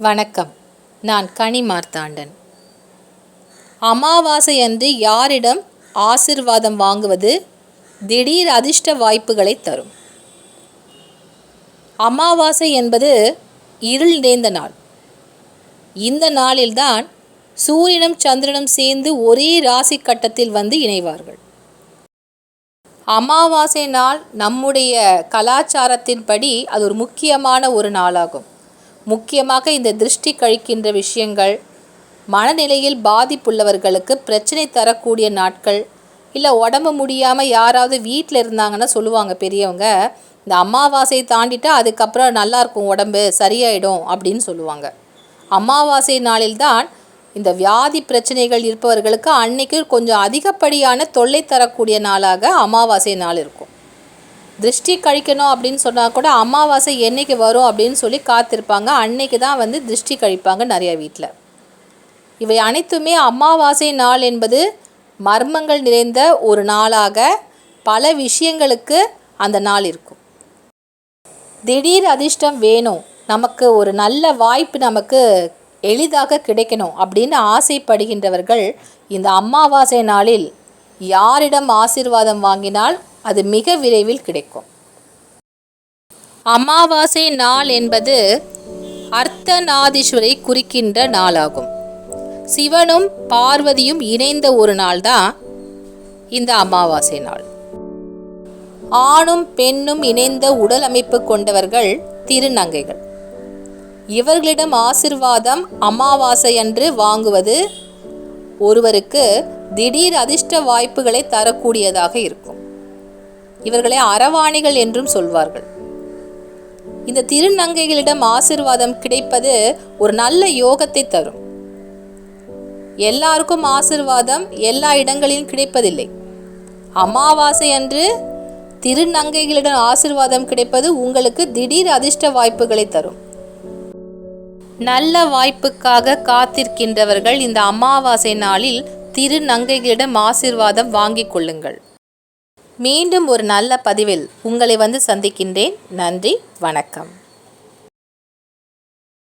வணக்கம். நான் கனி மார்த்தாண்டன். அமாவாசை அன்று யாரிடம் ஆசிர்வாதம் வாங்குவது திடீர் அதிர்ஷ்ட வாய்ப்புகளை தரும்? அமாவாசை என்பது இருள் நிறைந்த நாள். இந்த நாளில்தான் சூரியனும் சந்திரனும் சேர்ந்து ஒரே ராசி கட்டத்தில் வந்து இணைவார்கள். அமாவாசை நாள் நம்முடைய கலாச்சாரத்தின்படி அது ஒரு முக்கியமான ஒரு நாளாகும். முக்கியமாக இந்த திருஷ்டி கழிக்கின்ற விஷயங்கள். மனநிலையில் பாதிப்புள்ளவர்களுக்கு பிரச்சனை தரக்கூடிய நாட்கள். இல்லை உடம்பு முடியாமல் யாராவது வீட்டில் இருந்தாங்கன்னா சொல்லுவாங்க பெரியவங்க. இந்த அமாவாசையை தாண்டிட்டா அதுக்கப்புறம் நல்லாயிருக்கும் உடம்பு சரியாயிடும் அப்படின்னு சொல்லுவாங்க. அமாவாசை நாளில்தான் இந்த வியாதி பிரச்சனைகள் இருப்பவர்களுக்கு அன்னைக்கு கொஞ்சம் அதிகப்படியான தொல்லை தரக்கூடிய நாளாக அமாவாசை நாள் இருக்கும். திருஷ்டி கழிக்கணும் அப்படின்னு சொன்னால் கூட அமாவாசை என்றைக்கு வரும் அப்படின்னு சொல்லி காத்திருப்பாங்க. அன்னைக்கு தான் வந்து திருஷ்டி கழிப்பாங்க நிறைய வீட்டில் இவை அனைத்துமே அமாவாசை நாள் என்பது மர்மங்கள் நிறைந்த ஒரு நாளாக பல விஷயங்களுக்கு அந்த நாள் இருக்கும். திடீர் அதிர்ஷ்டம் வேணும். நமக்கு ஒரு நல்ல வாய்ப்பு நமக்கு எளிதாக கிடைக்கணும் அப்படின்னு ஆசைப்படுகின்றவர்கள் இந்த அமாவாசை நாளில் யாரிடம் ஆசீர்வாதம் வாங்கினால் அது மிக விரைவில் கிடைக்கும். அமாவாசை நாள் என்பது அர்த்தநாதீஸ்வரை குறிக்கின்ற நாளாகும். சிவனும் பார்வதியும் இணைந்த ஒரு நாள் தான் இந்த அமாவாசை நாள். ஆணும் பெண்ணும் இணைந்த உடல் அமைப்பு கொண்டவர்கள் திருநங்கைகள். இவர்களிடம் ஆசிர்வாதம் அமாவாசை அன்று வாங்குவது ஒருவருக்கு திடீர் அதிர்ஷ்ட வாய்ப்புகளை தரக்கூடியதாக இருக்கும். இவர்களை அரவாணிகள் என்றும் சொல்வார்கள். இந்த திருநங்கைகளிடம் ஆசிர்வாதம் கிடைப்பது ஒரு நல்ல யோகத்தை தரும். எல்லாருக்கும் ஆசிர்வாதம் எல்லா இடங்களிலும் கிடைப்பதில்லை. அமாவாசை அன்று திருநங்கைகளிடம் ஆசிர்வாதம் கிடைப்பது உங்களுக்கு திடீர் அதிர்ஷ்ட வாய்ப்புகளை தரும். நல்ல வாய்ப்புக்காக காத்திருக்கின்றவர்கள் இந்த அமாவாசை நாளில் திருநங்கைகளிடம் ஆசிர்வாதம் வாங்கிக் கொள்ளுங்கள். மீண்டும் ஒரு நல்ல பதிவில் உங்களை வந்து சந்திக்கின்றேன். நன்றி வணக்கம்.